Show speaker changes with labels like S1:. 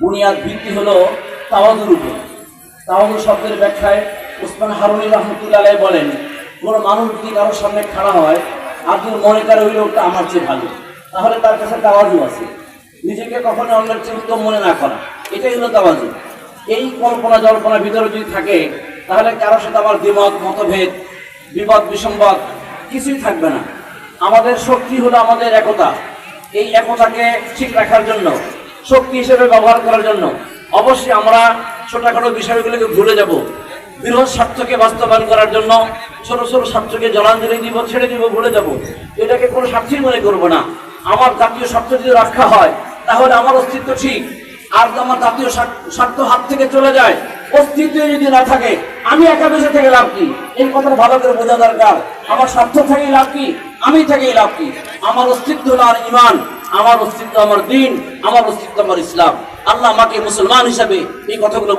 S1: বুনিয়াদ ভিত্তি হলো তাওয়াজুর উপর। তাওয়াজুর শব্দের ব্যাখ্যায় উসমান হারুনি রহমতুল্লাহ বলেন, কোন মানুষ যদি কারোর সামনে খাড়া হয় যদি মনে করে ওই লোকটা আমার চেয়ে ভালো। তাহলে তার কাছে তাওয়াজু আছে। নিজেকে কখনো অন্যের চেয়ে উত্তম মনে না করা। এটাই হলো তাওয়াজু। এই কল্পনা জল্পনার ভিতরে যদি থাকে, তাহলে কারোর সাথে আমার দ্বিমত, মতভেদ বিপদ বিসম্বাদ কিছুই থাকবে না। আমাদের শক্তি হলো আমাদের একতা। এই একতাকে ঠিক রাখার জন্য শক্তি হিসেবে ব্যবহার করার জন্য। অবশ্যই আমরা ছোটখাটো বিষয়গুলোকে ভুলে যাব। বৃহৎ স্বার্থকে বাস্তবায়ন করার জন্য ছোট ছোট স্বার্থকে জলাঞ্জলি দিব, ছেড়ে দিব, ভুলে যাব। এটাকে কোনো স্বার্থই মনে করব না। আমার জাতীয় স্বার্থ যদি রক্ষা হয়, তাহলে আমার অস্তিত্ব ঠিক। আর আমার জাতীয় স্বার্থ- স্বার্থ হাত থেকে চলে যায়, অস্তিত্ব যদি না থাকে, আমি একা বেঁচে থেকে লাভ কি? এই কথাটা ভালো করে বোঝা দরকার। আমার স্বার্থ থেকেই লাভ কি? আমি থেকেই লাভ কি? আমার অস্তিত্ব আর ইমান। আমার অস্তিত্ব আমার দিন আমার অস্তিত্ব আমার ইসলাম। আল্লাহ আমাকে মুসলমান হিসাবে এই কথাগুলো